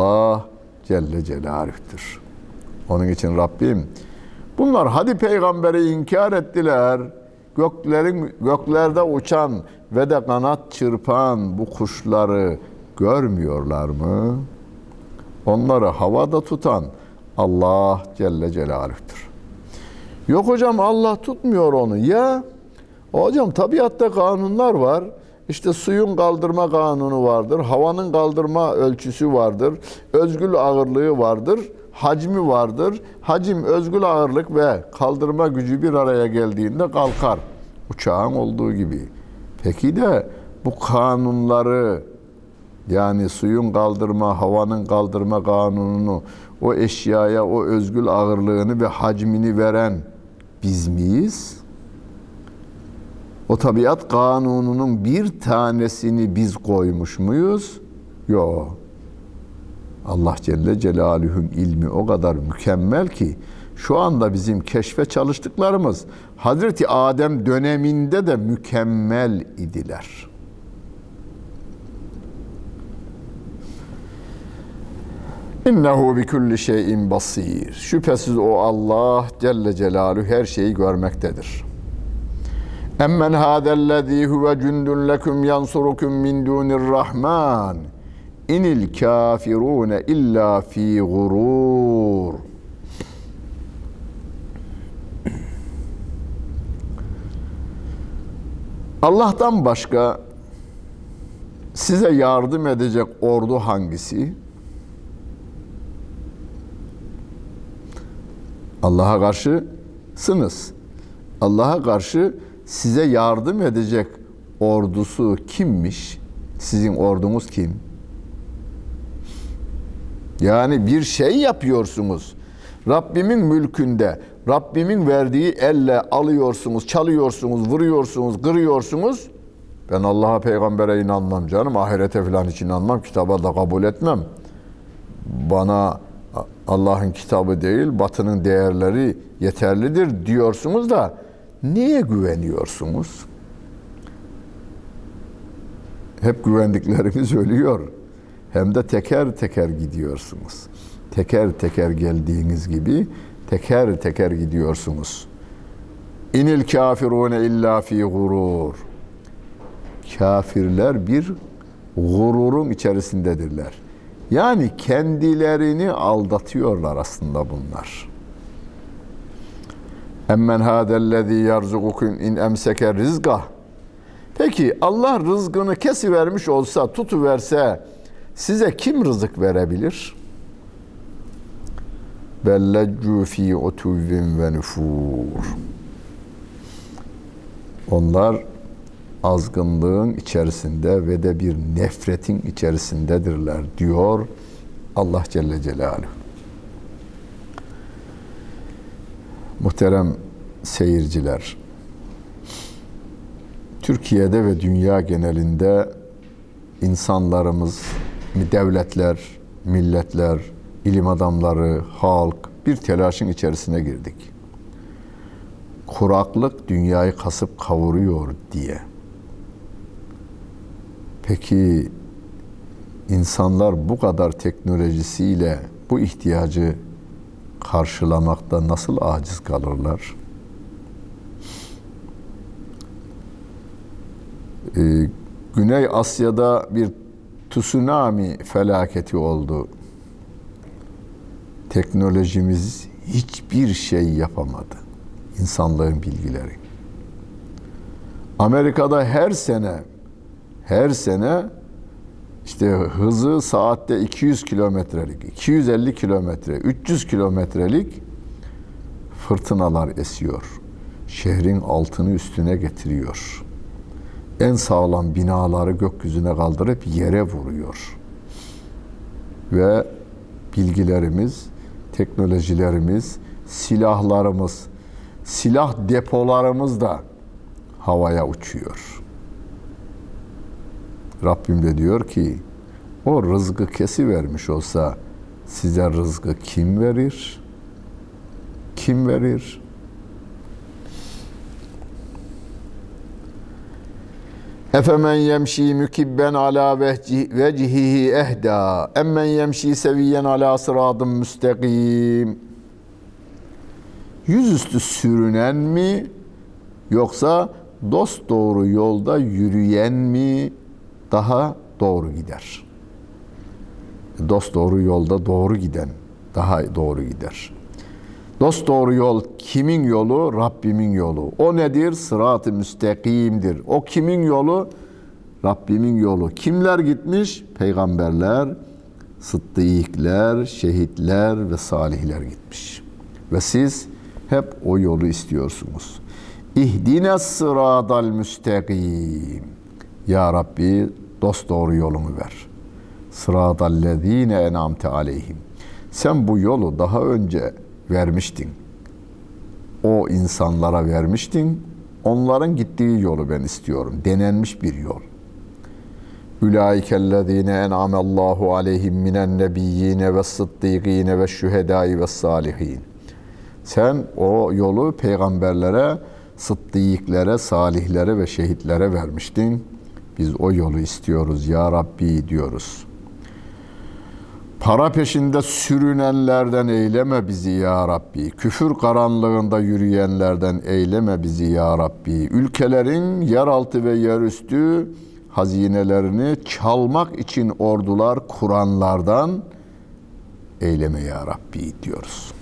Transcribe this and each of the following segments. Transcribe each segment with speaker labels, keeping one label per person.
Speaker 1: Allah Celle Celaluh'tür. Onun için Rabbim bunlar hadi peygamberi inkar ettiler. Göklerin göklerde uçan ve de kanat çırpan bu kuşları görmüyorlar mı? Onları havada tutan Allah Celle Celaluh'tür. Yok hocam Allah tutmuyor onu. Ya hocam tabiatta kanunlar var. İşte suyun kaldırma kanunu vardır. Havanın kaldırma ölçüsü vardır. Özgül ağırlığı vardır. Hacmi vardır. Hacim, özgül ağırlık ve kaldırma gücü bir araya geldiğinde kalkar. Uçağın olduğu gibi. Peki de bu kanunları yani suyun kaldırma, havanın kaldırma kanununu, o eşyaya o özgül ağırlığını ve hacmini veren biz miyiz? O tabiat kanununun bir tanesini biz koymuş muyuz? Yok. Allah Celle Celaluhu'nun ilmi o kadar mükemmel ki şu anda bizim keşfe çalıştıklarımız Hazreti Adem döneminde de mükemmel idiler. İnnehu bi kulli şeyin basir. Şüphesiz o Allah Celle Celaluhu her şeyi görmektedir. Emmen hâdellezî huve cündün leküm yansurukum min dûnir rahman. İnil kafirûne illa fî gurûr. Allah'tan başka size yardım edecek ordu hangisi? Allah'a karşısınız. Allah'a karşı size yardım edecek ordusu kimmiş? Sizin ordunuz kim? Yani bir şey yapıyorsunuz. Rabbimin mülkünde, Rabbimin verdiği elle alıyorsunuz, çalıyorsunuz, vuruyorsunuz, kırıyorsunuz. Ben Allah'a, peygambere inanmam canım. Ahirete falan hiç inanmam. Kitaba da kabul etmem. Bana Allah'ın kitabı değil, batının değerleri yeterlidir diyorsunuz da niye güveniyorsunuz? Hep güvendiklerimiz ölüyor. Hem de teker teker gidiyorsunuz. Teker teker geldiğiniz gibi teker teker gidiyorsunuz. İnil kafirune illa fi gurur. Kafirler bir gururun içerisindedirler. Yani kendilerini aldatıyorlar aslında bunlar. Emmen hadellezî yerzukukum in emseke rizgah. Peki Allah rızkını kesivermiş olsa, tutuverse size kim rızık verebilir? Belleccu fi utuvvin ve nufur. Onlar azgınlığın içerisinde ve de bir nefretin içerisindedirler diyor Allah Celle Celaluhu. Muhterem seyirciler, Türkiye'de ve dünya genelinde insanlarımız, devletler, milletler, ilim adamları, halk bir telaşın içerisine girdik. Kuraklık dünyayı kasıp kavuruyor diye. Peki insanlar bu kadar teknolojisiyle bu ihtiyacı karşılamakta nasıl aciz kalırlar? Ee, Güney Asya'da bir tsunami felaketi oldu. Teknolojimiz hiçbir şey yapamadı. İnsanlığın bilgileri. Amerika'da her sene her sene işte hızı saatte 200 kilometrelik, 250 kilometre, 300 kilometrelik fırtınalar esiyor. Şehrin altını üstüne getiriyor. En sağlam binaları gökyüzüne kaldırıp yere vuruyor. Ve bilgilerimiz, teknolojilerimiz, silahlarımız, silah depolarımız da havaya uçuyor. Rabbim de diyor ki o rızkı kesi vermiş olsa size rızkı kim verir? Kim verir? Efemen yemşi mükibben ala vecihihi ehda emmen yemşi seviyen ala sıradın müstakim Yüzüstü sürünen mi yoksa dost doğru yolda yürüyen mi daha doğru gider? Dost doğru yolda doğru giden daha doğru gider. Dost doğru yol kimin yolu? Rabbimin yolu. O nedir? Sırat-ı müstakimdir. O kimin yolu? Rabbimin yolu. Kimler gitmiş? Peygamberler, sıddıkler, şehitler ve salihler gitmiş. Ve siz hep o yolu istiyorsunuz. İhdine sıradal müstakim. Ya Rabbi dost doğru yolumu ver. Sıradallezine en'amte aleyhim. Sen bu yolu daha önce vermiştin. O insanlara vermiştin. Onların gittiği yolu ben istiyorum. Denenmiş bir yol. Ülaikellezine en'amallahu aleyhim minen nebiyyine ve sıddıkine ve şühedai ve salihin. Sen o yolu peygamberlere, sıddıklere, salihlere ve şehitlere vermiştin. Biz o yolu istiyoruz ya Rabbi diyoruz. Para peşinde sürünenlerden eyleme bizi ya Rabbi. Küfür karanlığında yürüyenlerden eyleme bizi ya Rabbi. Ülkelerin yeraltı ve yerüstü hazinelerini çalmak için ordular kuranlardan eyleme ya Rabbi diyoruz.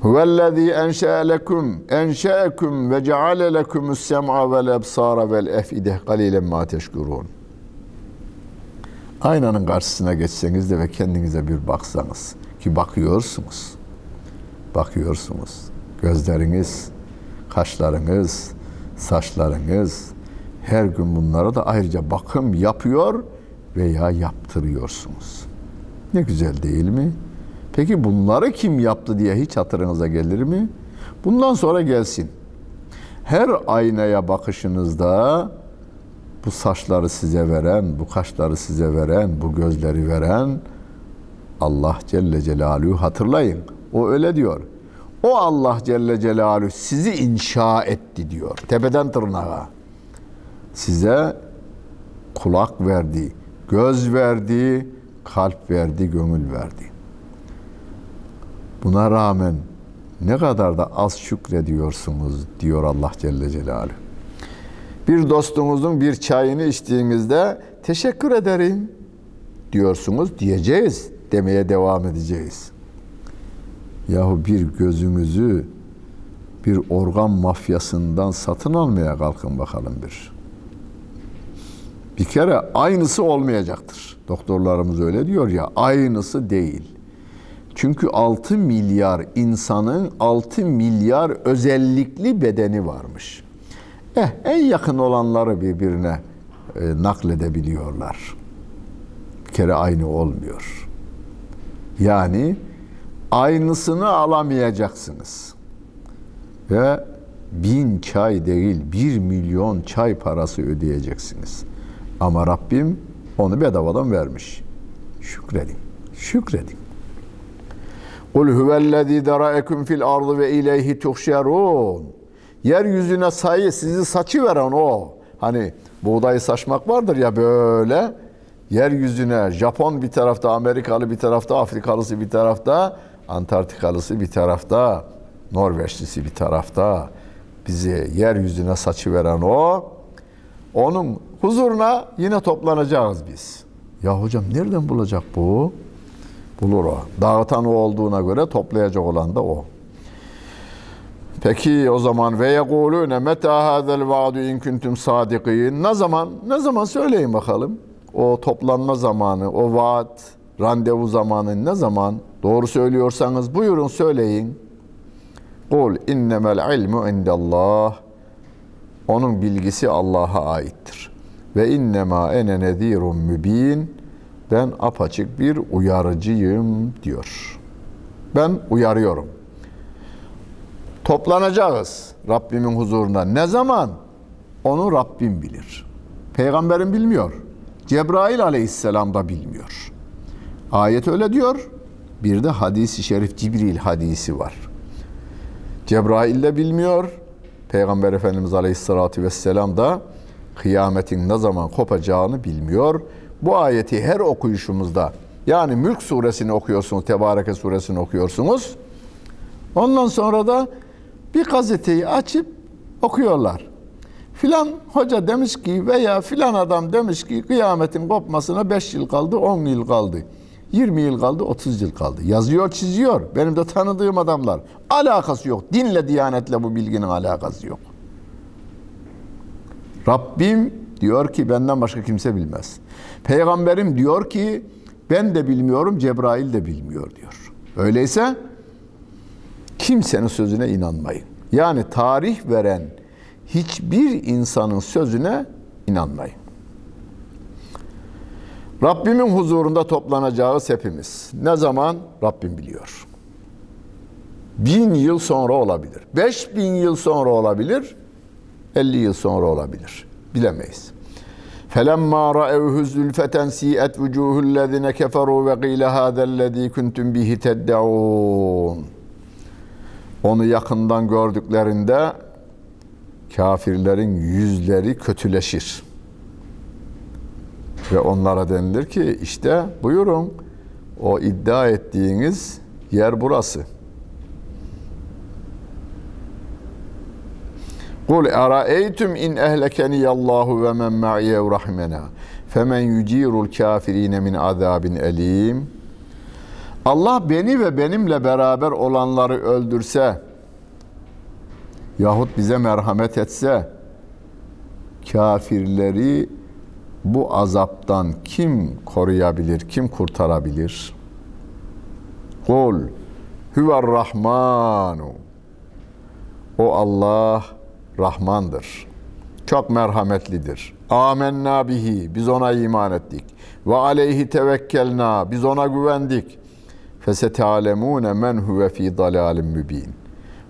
Speaker 1: Huvellezî enşe'e lekum enşe'ekum ve ceale lekumus sem'a vel ebsara vel efide kalilen ma teşkurun. Aynanın karşısına geçseniz de ve kendinize bir baksanız ki bakıyorsunuz. Bakıyorsunuz. Gözleriniz, kaşlarınız, saçlarınız her gün bunlara da ayrıca bakım yapıyor veya yaptırıyorsunuz. Ne güzel değil mi? Peki bunları kim yaptı diye hiç hatırınıza gelir mi? Bundan sonra gelsin. Her aynaya bakışınızda bu saçları size veren, bu kaşları size veren, bu gözleri veren Allah Celle Celaluhu hatırlayın. O öyle diyor. O Allah Celle Celaluhu sizi inşa etti diyor. Tepeden tırnağa. Size kulak verdi, göz verdi, kalp verdi, gönül verdi. Buna rağmen ne kadar da az şükrediyorsunuz diyor Allah Celle Celaluhu. Bir dostunuzun bir çayını içtiğinizde teşekkür ederim diyorsunuz diyeceğiz. Demeye devam edeceğiz. Yahu bir gözünüzü bir organ mafyasından satın almaya kalkın bakalım bir. Bir kere aynısı olmayacaktır. Doktorlarımız öyle diyor ya, aynısı değil. Çünkü 6 milyar insanın 6 milyar özellikli bedeni varmış. Eh, en yakın olanları birbirine e, nakledebiliyorlar. Bir kere aynı olmuyor. Yani aynısını alamayacaksınız. Ve bin çay değil, bir milyon çay parası ödeyeceksiniz. Ama Rabbim onu bedavadan vermiş. Şükredin, şükredin. Kul huvellezî derâekum fil ardı ve ileyhi tuhşerûn. Yeryüzüne sayı sizi saçı veren o. Hani buğdayı saçmak vardır ya böyle. Yeryüzüne Japon bir tarafta, Amerikalı bir tarafta, Afrikalısı bir tarafta, Antarktikalısı bir tarafta, Norveçlisi bir tarafta. Bizi yeryüzüne saçı veren o. Onun huzuruna yine toplanacağız biz. Ya hocam nereden bulacak bu? Bulur o. Dağıtan o olduğuna göre toplayacak olan da o. Peki o zaman ve yekulune meta hadel vaadu in kuntum sadikin. Ne zaman? Ne zaman söyleyin bakalım. O toplanma zamanı, o vaat, randevu zamanı ne zaman? Doğru söylüyorsanız buyurun söyleyin. Kul innemel ilmu indallah. Onun bilgisi Allah'a aittir. Ve innema ene nezirun mübin. Ben apaçık bir uyarıcıyım diyor. Ben uyarıyorum. Toplanacağız Rabbimin huzurunda. Ne zaman? Onu Rabbim bilir. Peygamberim bilmiyor. Cebrail aleyhisselam da bilmiyor. Ayet öyle diyor. Bir de hadisi şerif Cibril hadisi var. Cebrail de bilmiyor. Peygamber Efendimiz Aleyhisselatü Vesselam da kıyametin ne zaman kopacağını bilmiyor. Bu ayeti her okuyuşumuzda yani Mülk suresini okuyorsunuz, Tebareke suresini okuyorsunuz. Ondan sonra da bir gazeteyi açıp okuyorlar. Filan hoca demiş ki veya filan adam demiş ki kıyametin kopmasına 5 yıl kaldı, 10 yıl kaldı. 20 yıl kaldı, 30 yıl kaldı. Yazıyor, çiziyor. Benim de tanıdığım adamlar. Alakası yok. Dinle, diyanetle bu bilginin alakası yok. Rabbim diyor ki benden başka kimse bilmez. Peygamberim diyor ki ben de bilmiyorum, Cebrail de bilmiyor diyor. Öyleyse kimsenin sözüne inanmayın. Yani tarih veren hiçbir insanın sözüne inanmayın. Rabbimin huzurunda toplanacağız hepimiz. Ne zaman? Rabbim biliyor. Bin yıl sonra olabilir. Beş bin yıl sonra olabilir. 50 yıl sonra olabilir bilemeyiz. فَلَمَّا رَأَوْهُ زُلْفَةً سِيئَتْ وُجُوهُ الَّذِينَ كَفَرُوا وَقِيلَ هَذَا الَّذ۪ي كُنْتُمْ بِهِ تَدَّعُونَ Onu yakından gördüklerinde kafirlerin yüzleri kötüleşir. Ve onlara denilir ki işte buyurun o iddia ettiğiniz yer burası.'' Kul eraeytum in ehlekeni Allahu ve men ma'iye rahmena femen yucirul kafirine min azabin elim. Allah beni ve benimle beraber olanları öldürse yahut bize merhamet etse kafirleri bu azaptan kim koruyabilir, kim kurtarabilir? Kul huver rahmanu o Allah Rahmandır. Çok merhametlidir. Amenna bihi. Biz ona iman ettik. Ve aleyhi tevekkelna. Biz ona güvendik. Fesetealemune men huve fi dalalim mübin.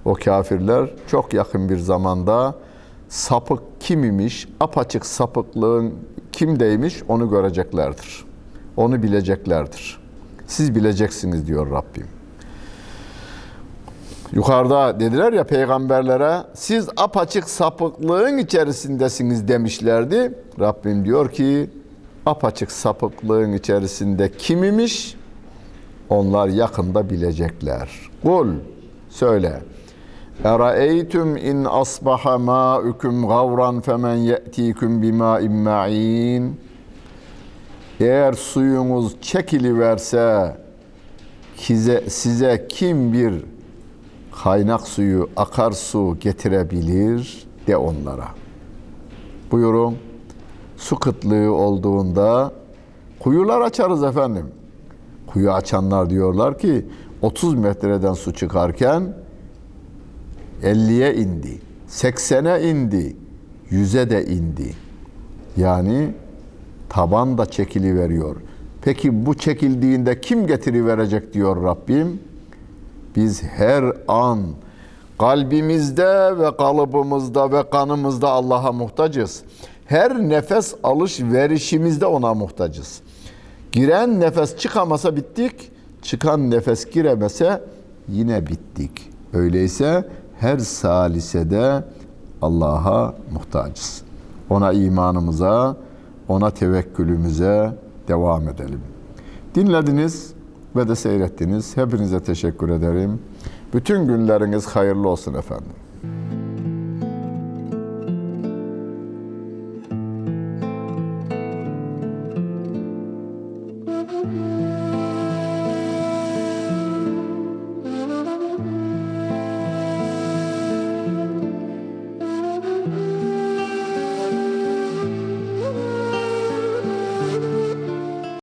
Speaker 1: O kafirler çok yakın bir zamanda sapık kim imiş, apaçık sapıklığın kimdeymiş onu göreceklerdir. Onu bileceklerdir. Siz bileceksiniz diyor Rabbim. Yukarıda dediler ya peygamberlere siz apaçık sapıklığın içerisindesiniz demişlerdi. Rabbim diyor ki apaçık sapıklığın içerisinde kim imiş? Onlar yakında bilecekler. Kul söyle. Eraeytum in asbaha ma'ukum gavran femen ye'tikum bima'in ma'in. Eğer suyunuz çekiliverse size, size kim bir kaynak suyu, akarsu getirebilir de onlara. Buyurun. Su kıtlığı olduğunda kuyular açarız efendim. Kuyu açanlar diyorlar ki 30 metreden su çıkarken 50'ye indi, 80'e indi, 100'e de indi. Yani taban da çekili veriyor. Peki bu çekildiğinde kim getiri verecek diyor Rabbim? Biz her an kalbimizde ve kalıbımızda ve kanımızda Allah'a muhtacız. Her nefes alış verişimizde ona muhtacız. Giren nefes çıkamasa bittik, çıkan nefes giremese yine bittik. Öyleyse her salisede Allah'a muhtacız. Ona imanımıza, ona tevekkülümüze devam edelim. Dinlediniz ve de seyrettiniz. Hepinize teşekkür ederim. Bütün günleriniz hayırlı olsun efendim.